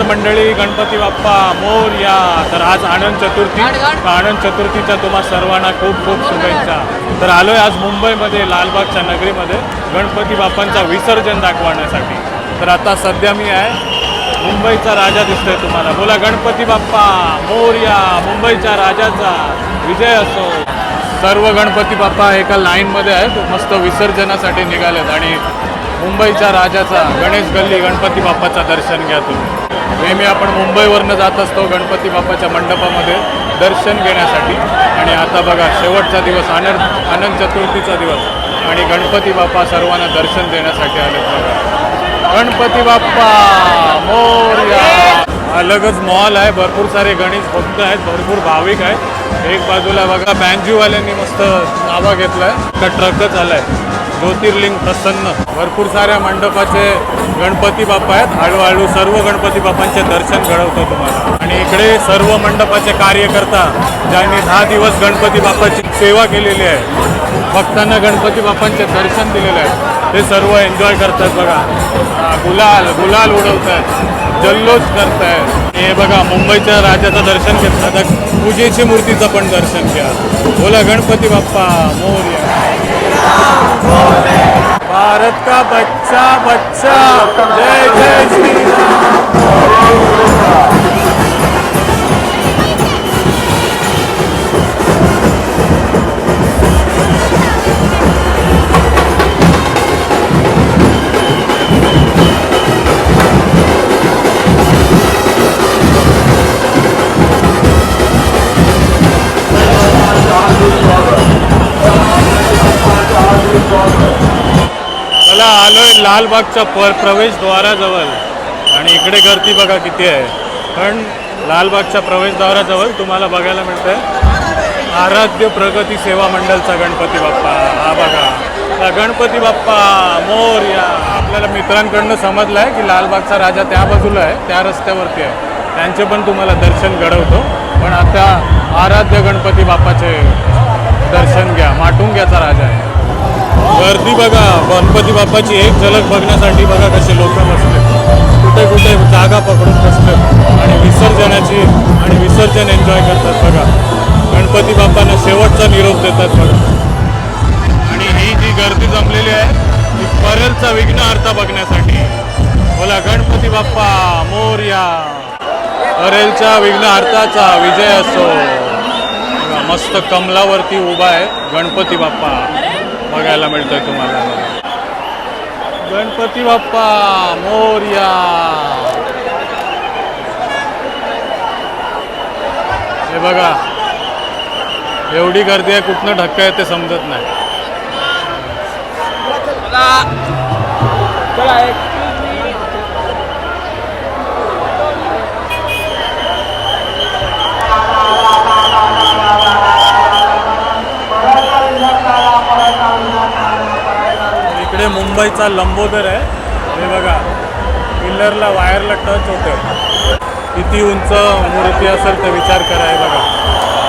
नमस्कार मंडळी गणपती बाप्पा मोरया तर आज आनंद चतुर्थी. तर आनंद चतुर्थीच्या तुम्हा सर्वांना खूप खूप शुभेच्छा. तर आलोय आज मुंबईमध्ये लालबागच्या नगरीमध्ये गणपती बाप्पांचा विसर्जन दाखवण्यासाठी. तर आता सध्या मी आहे. मुंबईचा राजा दिसतोय तुम्हाला. बोला गणपती बाप्पा मोरया मुंबईच्या राजाचा विजय असो. सर्व गणपती बाप्पा एका लाईनमध्ये आहेत. मस्त विसर्जनासाठी निघालेत. आणि मुंबईच्या राजाचा गणेश गल्ली गणपती बाप्पाचं दर्शन घ्या तुम्ही. नेहमी आपण मुंबईवरनं जात असतो गणपती बाप्पाच्या मंडपामध्ये दर्शन घेण्यासाठी. आणि आता बघा शेवटचा दिवस आनंद आनंद चतुर्थीचा दिवस. आणि गणपती बाप्पा सर्वांना दर्शन देण्यासाठी आले बघा. गणपती बाप्पा मोर्या. अलगच मॉल आहे. भरपूर सारे गणेश भक्त आहेत भरपूर भाविक आहेत. एक बाजूला बघा बँजूवाल्यांनी मस्त नावा आहे का ट्रकच आलाय. ज्योतिर्लिंग प्रसन्न. भरपूर साऱ्या मंडपाचे गणपती बाप्पा आहेत. हळूहळू सर्व गणपती बाप्पांचे दर्शन घडवतो तुम्हाला. आणि इकडे सर्व मंडपाचे कार्यकर्ता ज्यांनी दहा दिवस गणपती बाप्पाची सेवा केलेली आहे भक्तांना गणपती बाप्पांचे दर्शन दिलेले आहे ते सर्व एन्जॉय करतात बघा. गुलाल गुलाल उडवत आहेत जल्लोष करतायत. हे बघा मुंबईच्या राजाचं दर्शन घेतलं. आता पूजेची मूर्तीचं पण दर्शन घ्या. बोला गणपती बाप्पा मोर्या. भारत का बच्चा बच्चा। जय जय श्री राम। लालबागच्या पर प्रवेशद्वाराजवळ आणि इकडे गर्दी बघा किती आहे. पण लालबागच्या प्रवेशद्वाराजवळ तुम्हाला बघायला मिळतं आहे आराध्य प्रगती सेवा मंडळचा गणपती बाप्पा. हा बघा. हा गणपती बाप्पा मोर या. आपल्याला मित्रांकडनं समजलं आहे की लालबागचा राजा त्या बाजूला आहे त्या रस्त्यावरती आहे. त्यांचे पण तुम्हाला दर्शन घडवतो. पण आता आराध्य गणपती बाप्पाचे दर्शन घ्या. माटुंग्याचा राजा आहे. गर्दी बघा गणपती बाप्पाची एक झलक बघण्यासाठी बघा कसे लोक बसले. कुठे कुठे जागा पकडून बसले. आणि विसर्जनाची आणि विसर्जन एन्जॉय करतात बघा. गणपती बाप्पांना शेवटचा निरोप देतात बघा. आणि ही जी गर्दी जमलेली आहे ती परेलचा विघ्नहर्ता बघण्यासाठी. बोला गणपती बाप्पा मोर्या. परेलच्या विघ्नहर्ताचा विजय असो. मस्त कमलावरती उभा आहे गणपती बाप्पा. बघायला मिळतोय तुम्हाला. गणपती बाप्पा मोर्या. हे बघा. एवढी गर्दी आहे कुठनं धक्का आहे ते समजत नाही इकडे मुंबईचा लंबोदर आहे. हे बघा पिल्लरला वायरला टच होते किती उंच मूर्ती असेल तर विचार करा हे बघा.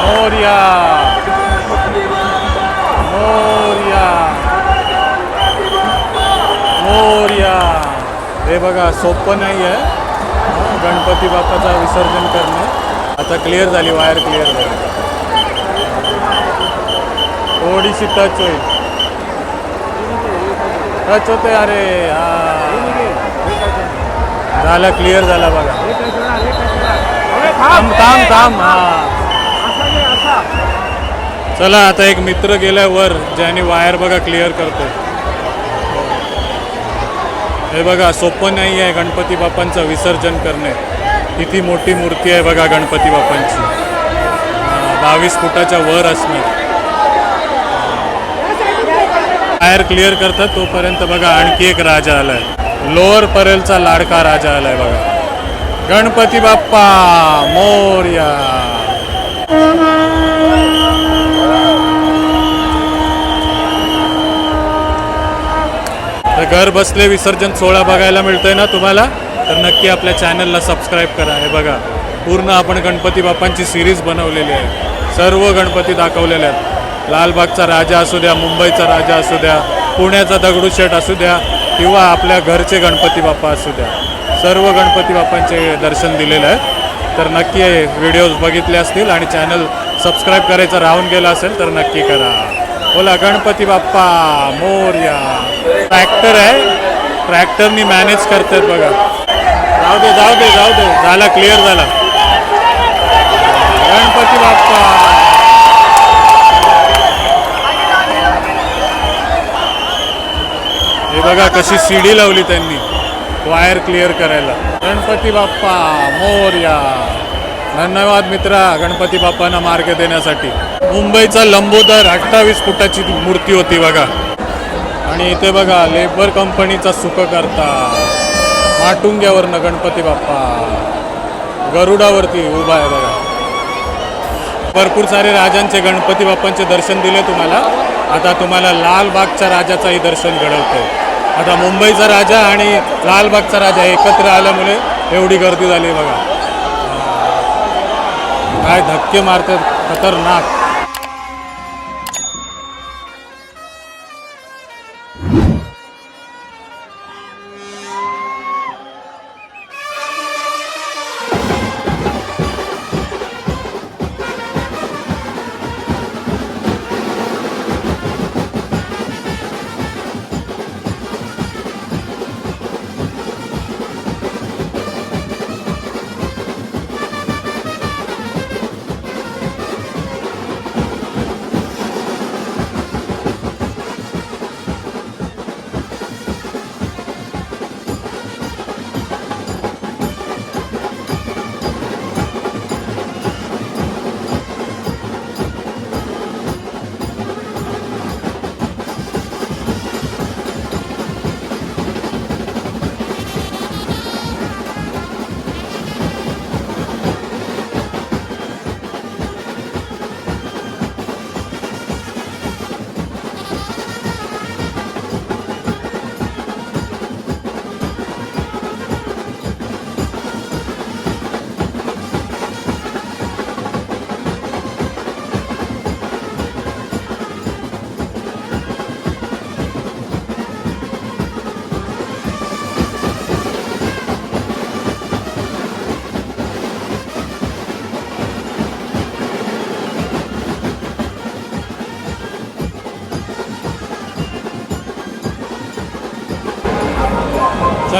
मोरया. मोरया. मोरया. हे बघा सोपं नाही आहे. गणपती बाप्पाचा विसर्जन करणे. आता क्लिअर झाली वायर क्लिअर झाली. थोडीशी टच होईल. टच होते अरे हा. झाला क्लिअर झाला बघा. थांब थांब थांब हा. चला आता एक मित्र गेलाय वर ज्याने वायर बघा क्लिअर करतो हे बघा सोपं नाही आहे गणपती बाप्पांचं विसर्जन करणे. किती मोठी मूर्ती आहे बघा गणपती बाप्पांची. बावीस फुटाच्या वर असणार. टायर क्लिअर करतात तोपर्यंत बघा आणखी एक राजा आलाय. लोअर परेलचा लाडका राजा आलाय बघा. गणपती बाप्पा मोर्या. तर घर बसले विसर्जन सोहळा बघायला मिळतोय ना तुम्हाला? तर नक्की आपल्या चॅनलला सबस्क्राईब करा. हे बघा पूर्ण आपण गणपती बाप्पांची सिरीज बनवलेली आहे. सर्व गणपती दाखवलेले आहेत. लालबागचा राजा असू द्या मुंबईचा राजा असू द्या पुण्याचा दगडूशेठ असू द्या किंवा आपल्या घरचे गणपती बाप्पा असू द्या. सर्व गणपती बाप्पांचे दर्शन दिलेलं आहे. तर नक्की व्हिडिओज बघितले असतील आणि चॅनल सबस्क्राईब करायचं राहून गेला असेल तर नक्की करा. बोला गणपती बाप्पा मोर्या. ट्रॅक्टर आहे. ट्रॅक्टरनी मॅनेज करतात बघा. जाऊ दे जाऊ दे जाऊ दे. झाला क्लिअर झाला. बघा कशी सीडी लावली त्यांनी. वायर क्लिअर करायला. गणपती बाप्पा मोरया. धन्यवाद मित्रा गणपती बाप्पांना मार्ग देण्यासाठी. मुंबईचा लंबोदर अठ्ठावीस फुटाची मूर्ती होती बघा. आणि इथे बघा लेबर कंपनीचा सुख करता माटुंग्यावरनं गणपती बाप्पा. गरुडावरती उभा आहे बघा. भरपूर सारे राजांचे गणपती बाप्पांचे दर्शन दिले तुम्हाला. आता तुम्हाला लालबागच्या राजाचाही दर्शन घडवतंय. आता मुंबईचा राजा आणि लालबागचा राजा एकत्र आल्यामुळे एवढी गर्दी झाली बघा. काय धक्के मारतात खतरनाक.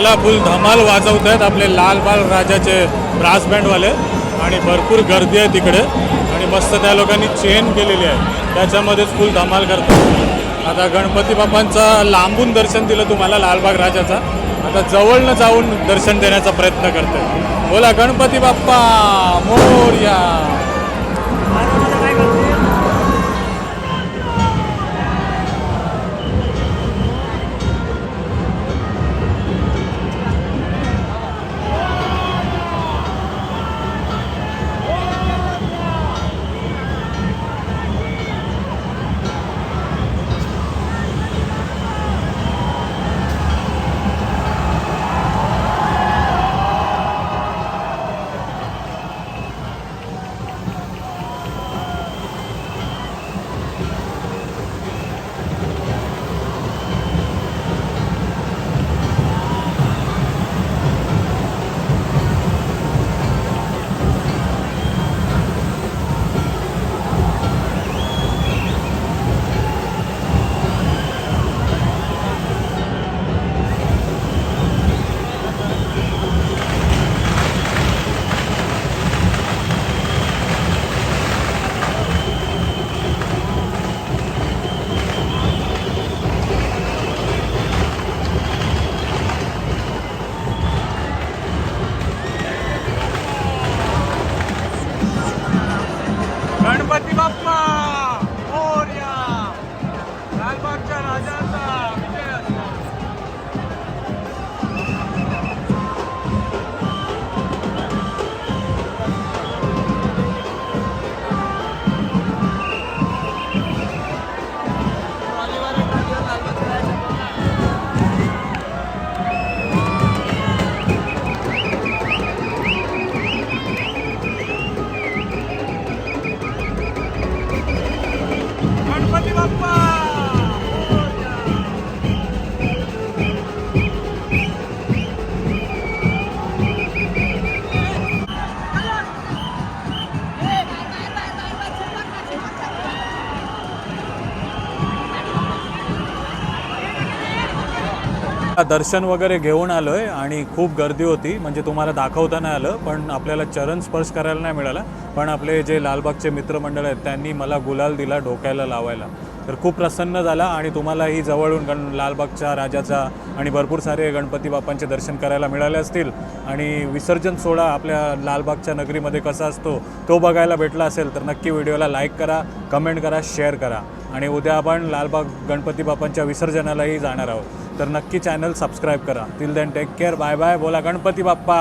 चला फुल धमाल वाजवत आहेत आपले लालबाल राजाचे ब्रास बँडवाले आणि भरपूर गर्दी आहे तिकडे. आणि मस्त त्या लोकांनी चेन केलेली आहे. त्याच्यामध्येच फुल धमाल करतात. आता गणपती बाप्पांचा लांबून दर्शन दिलं तुम्हाला लालबाग राजाचा. आता जवळनं जाऊन दर्शन देण्याचा प्रयत्न करते बोला गणपती बाप्पा मोर्या. दर्शन वगैरे घेऊन आलो आहे आणि खूप गर्दी होती. म्हणजे तुम्हाला दाखवता नाही आलं पण आपल्याला चरण स्पर्श करायला नाही मिळाला. पण आपले जे लालबागचे मित्रमंडळ आहेत त्यांनी मला गुलाल दिला डोक्याला लावायला. तर खूप प्रसन्न झाला आणि तुम्हालाही जवळून गण लालबागच्या राजाचा आणि भरपूर सारे गणपती बाप्पांचे दर्शन करायला मिळाले असतील. आणि विसर्जन सोहळा आपल्या लालबागच्या नगरीमध्ये कसा असतो तो बघायला भेटला असेल तर नक्की व्हिडिओला लाईक करा कमेंट करा शेअर करा. आणि उद्या आपण लालबाग गणपती बाप्पांच्या विसर्जनालाही जाणार आहोत. तर नक्की चॅनल सबस्क्राईब करा. Till then take care bye bye बोला गणपती बाप्पा.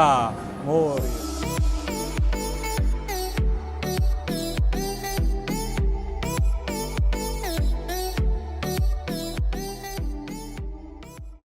मोर